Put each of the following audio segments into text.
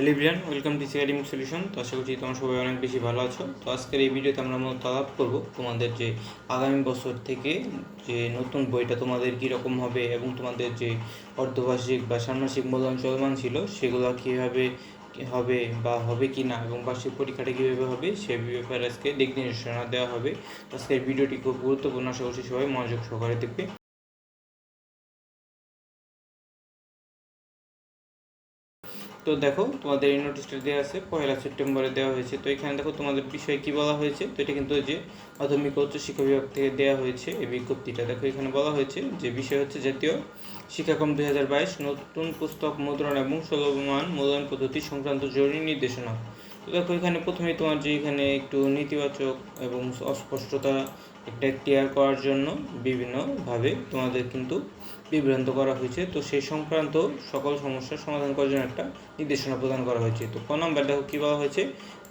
Hello Brian welcome to সিআরডিম solution তো আশা করছি তোমরা সবাই অনেক বেশি ভালো আছো। তো আজকের এই ভিডিওতে আমরা মূলত আলাপ করব তোমাদের যে আগামী বছর থেকে যে নতুন বইটা তোমাদের কীরকম হবে এবং তোমাদের যে অর্ধবার্ষিক বা ষান্মাসিক মূল্যায়ন চলমান ছিল, সেগুলো কীভাবে হবে বা হবে কি না এবং বার্ষিক পরীক্ষাটা কীভাবে হবে, সে ব্যাপারে আজকে দিক নির্দেশনা দেওয়া হবে। আজকের ভিডিওটি খুব গুরুত্বপূর্ণ, আশা করছি সবাই মনোযোগ সহকারে দেখবে। তো দেখো, তোমাদের এই নোটিশটা দেওয়া আছে পয়লা সেপ্টেম্বরে দেওয়া হয়েছে। তো এখানে দেখো তোমাদের বিষয়ে কি বলা হয়েছে? তো এটা কিন্তু যে মাধ্যমিক ও উচ্চ শিক্ষা বিভাগ থেকে দেওয়া হয়েছে এই বিজ্ঞপ্তিটা। দেখো এখানে বলা হয়েছে যে বিষয় হচ্ছে জাতীয় শিক্ষাক্রম দুই হাজার বাইশ নতুন পুস্তক মুদ্রণ এবং সুলভমান মূল্যায়ন পদ্ধতি সংক্রান্ত জরুরি নির্দেশনা। তো দেখো এখানে প্রথমেই তোমার যে এখানে একটু নেতিবাচক এবং অস্পষ্টতা একটা ক্লিয়ার করার জন্য বিভিন্নভাবে তোমাদের কিন্তু বিভ্রান্ত করা হয়েছে। তো সেই সংক্রান্ত সকল সমস্যার সমাধান করার জন্য একটা নির্দেশনা প্রদান করা হয়েছে। তো ক নম্বর দেখো কী বলা হয়েছে?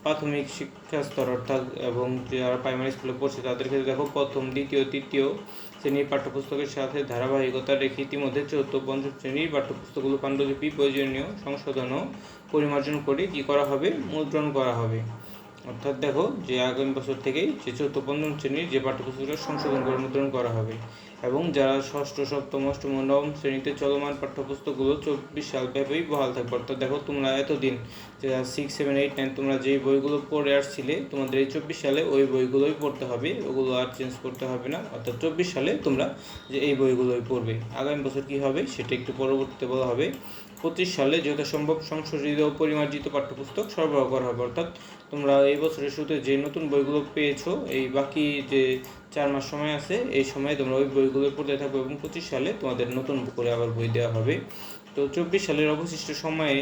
প্রাথমিক শিক্ষা স্তর অর্থাৎ এবং যারা প্রাইমারি স্কুলে পড়ছে তাদের ক্ষেত্রে দেখো প্রথম, দ্বিতীয়, তৃতীয় শ্রেণির পাঠ্যপুস্তকের সাথে ধারাবাহিকতা রেখে ইতিমধ্যে চতুর্থ, পঞ্চম শ্রেণির পাঠ্যপুস্তকগুলো পাণ্ডুলিপি, প্রয়োজনীয় সংশোধন ও পরিমার্জন করে কী করা হবে? মুদ্রণ করা হবে। অর্থাৎ দেখো যে আগামী বছর থেকেই যে চতুর্থ, পঞ্চম শ্রেণির যে পাঠ্যপুস্তকটা সংশোধন করে মুদ্রণ করা হবে। এবং যারা ষষ্ঠ, সপ্তম, অষ্টম নবম শ্রেণীতে চলমান পাঠ্যপুস্তকগুলো চব্বিশ সাল ব্যাপী বহাল থাকবে। অর্থাৎ দেখো তোমরা এতদিন, যে সিক্স সেভেন এইট নাইন তোমরা যেই বইগুলো পড়ে আসছিলে, তোমাদের এই চব্বিশ সালে ওই বইগুলোই পড়তে হবে। ওগুলো আর চেঞ্জ করতে হবে না। অর্থাৎ চব্বিশ সালে তোমরা যে এই বইগুলোই পড়বে। আগামী বছর কী হবে সেটা একটু পরবর্তীতে বলা হবে। পঁচিশ সালে যথাসম্ভব সংশোধিত ও পরিমার্জিত পাঠ্যপুস্তক সরবরাহ করা হবে। অর্থাৎ তোমরা এই বছরের শুরুতে যে নতুন বইগুলো পেয়েছ, এই বাকি যে চার মাস সময় আছে, এই সময়ে তোমরা ওই বইগুলো পড়তে থাকবে এবং পঁচিশ সালে তোমাদের নতুন করে আবার বই দেওয়া হবে। তো চব্বিশ সালের অবশিষ্ট সময়ে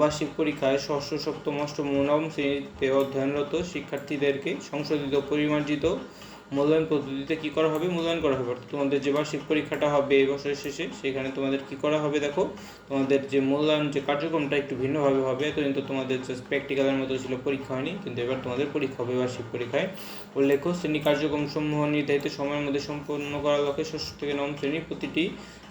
বার্ষিক পরীক্ষায় ষষ্ঠ, সপ্তম, অষ্টম নবম শ্রেণীতে অধ্যয়নরত শিক্ষার্থীদেরকে সংশোধিত পরিমার্জিত মূল্যায়ন পদ্ধতিতে কি করা হবে? মূল্যায়ন করা হবে। অর্থাৎ তোমাদের যে বার্ষিক পরীক্ষাটা হবে এই বছরের শেষে, সেখানে তোমাদের কি করা হবে দেখো? তোমাদের যে মূল্যায়ন যে কার্যক্রমটা একটু ভিন্নভাবে হবে তো কিন্তু তোমাদের জাস্ট প্র্যাকটিক্যালের মতো ছিল, পরীক্ষা হয়নি। কিন্তু এবার তোমাদের পরীক্ষা হবে বার্ষিক পরীক্ষায়। উল্লেখ্য, শ্রেণি কার্যক্রম সমূহ নির্ধারিত সময়ের মধ্যে সম্পন্ন করার লক্ষ্যে ষষ্ঠ থেকে নবম শ্রেণি প্রতিটি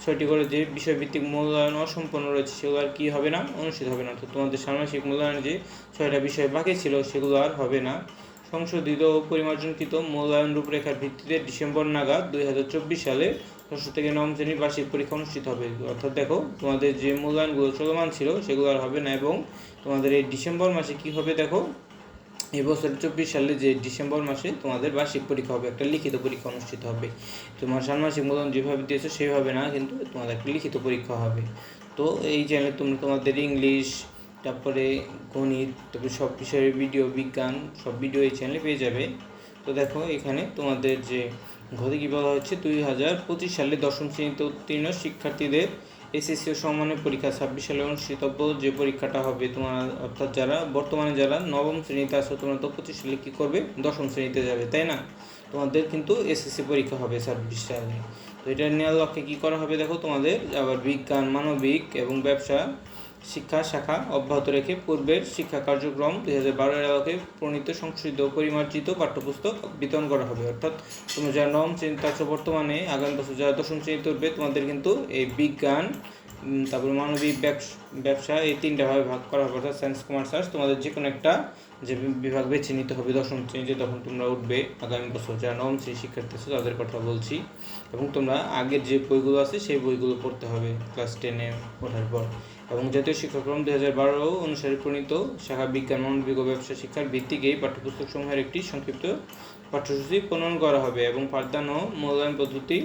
ছয়টি করে যে বিষয়ভিত্তিক মূল্যায়ন অসম্পন্ন রয়েছে, সেগুলো আর কী হবে না? অনুষ্ঠিত হবে না। অর্থাৎ তোমাদের ষান্মাসিক মূল্যায়নে যে ছয়টা বিষয় বাকি ছিল, সেগুলো আর হবে না। সংশোধিত ও পরিমার্জনকৃত মূল্যায়ন রূপরেখার ভিত্তিতে ডিসেম্বর নাগাদ দুই হাজার চব্বিশ সালে ষষ্ঠ থেকে নবম শ্রেণির বার্ষিক পরীক্ষা অনুষ্ঠিত হবে। অর্থাৎ দেখো, তোমাদের যে মূল্যায়নগুলো চলমান ছিল সেগুলো আর হবে না এবং তোমাদের এই ডিসেম্বর মাসে কি হবে দেখো, এই বছর চব্বিশ সালে যে ডিসেম্বর মাসে তোমাদের বার্ষিক পরীক্ষা হবে, একটা লিখিত পরীক্ষা অনুষ্ঠিত হবে। তোমার ষান্মাসিক মূল্যায়ন যেভাবে দিয়েছ সেভাবে না, কিন্তু তোমাদের একটা লিখিত পরীক্ষা হবে। তো এই চ্যানেলে তোমরা তোমাদের ইংলিশ তারপরে গণিত, তারপরে সব বিষয়ের ভিডিও বিজ্ঞান, সব ভিডিও এই চ্যানেলে পেয়ে যাবে। তো দেখো এখানে তোমাদের যে ঘরে কী বলা হচ্ছে? দুই হাজার পঁচিশ সালে দশম শ্রেণীতে উত্তীর্ণ শিক্ষার্থীদের এসএসসি সমমানের পরীক্ষা, ছাব্বিশ সালে অনুষ্ঠিতব্য যে পরীক্ষাটা হবে তোমার, অর্থাৎ যারা বর্তমানে যারা নবম শ্রেণীতে আসো তোমরা তো পঁচিশ সালে কী করবে? দশম শ্রেণীতে যাবে, তাই না? তোমাদের কিন্তু এসএসসি পরীক্ষা হবে ছাব্বিশ সালে। তো এটা নেওয়ার লক্ষ্যে কী করা হবে? দেখো তোমাদের আবার বিজ্ঞান, মানবিক এবং ব্যবসা শিক্ষা শাখা অব্যাহত রেখে পূর্বের শিক্ষা কার্যক্রম দুই হাজার বারো আলোকে প্রণীত সংশোধিত পরিমার্জিত পাঠ্যপুস্তক বিতরণ করা হবে। অর্থাৎ তোমরা যারা নবম শ্রেণীতে আছো বর্তমানে আগামী বছর যারা দশম শ্রেণীতে উঠবে, তোমাদের কিন্তু এই বিজ্ঞান তারপরে মানবিক ব্যবস- এই তিনটা ভাবে ভাগ করা হবে। অর্থাৎ সায়েন্স কমার্স আর্টস তোমাদের যে কোনো একটা যে বিভাগ বেছে নিতে হবে দশম শ্রেণীতে, তখন তোমরা উঠবে। আগামী বছর যারা নবম শ্রেণি শিক্ষার্থী আছো, তাদের কথা বলছি। এবং তোমরা আগের যে বইগুলো আছে, সেই বইগুলো পড়তে হবে ক্লাস টেনে ওঠার পর। এবং জাতীয় শিক্ষাক্রম দু হাজার বারো অনুসারে প্রণীত শাখা বিজ্ঞান, মানবিক ও ব্যবসা শিক্ষার ভিত্তিকে এই পাঠ্যপুস্তক সমূহের একটি সংক্ষিপ্ত পাঠ্যসূচি প্রণয়ন করা হবে এবং পাঠদান ও মূল্যায়ন পদ্ধতি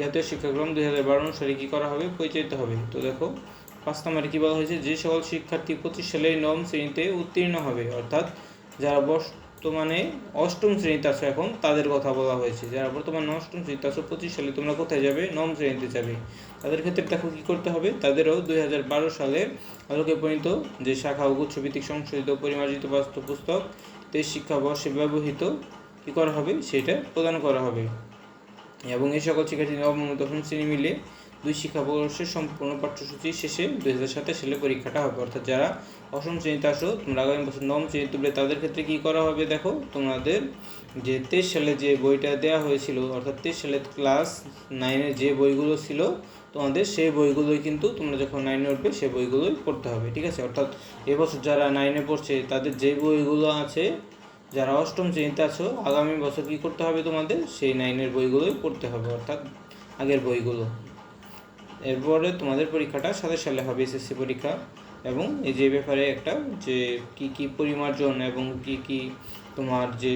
জাতীয় শিক্ষাক্রম দুই হাজার বারো অনুসারে কী করা হবে পরিচালিত হবে। তো দেখো, পাঁচ নম্বরে কী বলা হয়েছে? যে সকল শিক্ষার্থী পঁচিশ সালে নবম শ্রেণীতে উত্তীর্ণ হবে। অর্থাৎ যারা বর্তমানে অষ্টম শ্রেণীতে আছো এখন, তাদের কথা বলা হয়েছে। যারা বর্তমানে অষ্টম শ্রেণীতে আছো, পঁচিশ সালে তোমরা কোথায় যাবে? নবম শ্রেণীতে যাবে। তাদের ক্ষেত্রে দেখো কী করতে হবে? তাদেরও দুই হাজার বারো সালে আলোকে পরিণত যে শাখা ও গুচ্ছভিত্তিক সংশোধিত পরিমার্জিত বাস্তব পুস্তক, তেইশ শিক্ষাবর্ষে ব্যবহৃত কী করা হবে? সেটা প্রদান করা হবে। এবং এই সকল শিক্ষার্থী নবম দশম শ্রেণি মিলে দুই শিক্ষাবর্ষের সম্পূর্ণ পাঠ্যসূচি শেষে দুই হাজার সাতাশ সালে পরীক্ষাটা হবে। অর্থাৎ যারা অষ্টম শ্রেণীতে আসো, তোমরা আগামী বছর নবম শ্রেণীতে উঠবে তাদের ক্ষেত্রে কী করা হবে দেখো? তোমাদের যে তেইশ সালে যে বইটা দেওয়া হয়েছিল, অর্থাৎ তেইশ সালে ক্লাস নাইনের যে বইগুলো ছিল, তোমাদের সেই বইগুলোই কিন্তু তোমরা যখন নাইনে উঠবে, সেই বইগুলোই পড়তে হবে। ঠিক আছে? অর্থাৎ এবছর যারা নাইনে পড়ছে, তাদের যে বইগুলো আছে যারা অষ্টম শ্রেণীতে আছো, আগামী বছর কী করতে হবে তোমাদের? সেই নাইনের বইগুলোই পড়তে হবে, অর্থাৎ আগের বইগুলো। এরপরে তোমাদের পরীক্ষাটা সাথে সালে হবে এসএসসি পরীক্ষা। এবং এই যে ব্যাপারে একটা যে কি কি পরিমার্জন এবং কি কি তোমার যে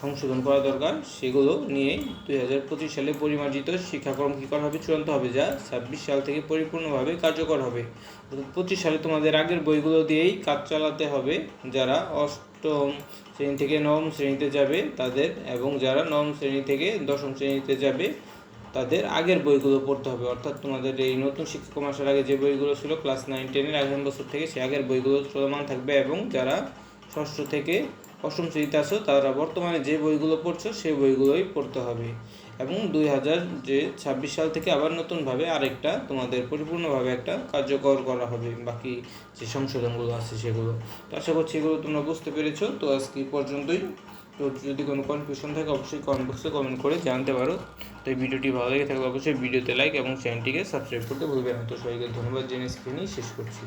সংশোধন করা দরকার, সেগুলো নিয়ে দুই হাজার পঁচিশ সালে পরিমার্জিত শিক্ষাক্রম কী করা হবে, চূড়ান্ত হবে, যা ছাব্বিশ সাল থেকে পরিপূর্ণভাবে কার্যকর হবে। অর্থাৎ পঁচিশ সালে তোমাদের আগের বইগুলো দিয়েই কাজ চালাতে হবে, যারা অষ্টম শ্রেণি থেকে নবম শ্রেণীতে যাবে তাদের এবং যারা নবম শ্রেণি থেকে দশম শ্রেণীতে যাবে তাদের আগের বইগুলো পড়তে হবে। অর্থাৎ তোমাদের এই নতুন শিক্ষাক্রম আসার আগে যে বইগুলো ছিল, ক্লাস নাইন, টেনের আগামী বছর থেকে সে আগের বইগুলো চলমান থাকবে এবং যারা ষষ্ঠ থেকে অষ্টম শ্রেণীতে আছো, তারা বর্তমানে যে বইগুলো পড়ছো, সেই বইগুলোই পড়তে হবে। এবং দুই হাজার যে ছাব্বিশ সাল থেকে আবার নতুনভাবে আরেকটা, তোমাদের পরিপূর্ণভাবে একটা কার্যকর করা হবে, বাকি যে সংশোধনগুলো আছে সেগুলো। তো আশা করছি এগুলো তোমরা বুঝতে পেরেছ। তো আজকে পর্যন্তই। তো যদি কোনো কনফিউশন থাকে, অবশ্যই কমেন্ট বক্সে কমেন্ট করে জানতে পারো। তো এই ভিডিওটি ভালো লেগে থাকলে অবশ্যই ভিডিওতে লাইক এবং চ্যানেলটিকে সাবস্ক্রাইব করতে ভুলবেন না। তো সবাইকে ধন্যবাদ, জেনে স্ক্রিনেই শেষ করছি।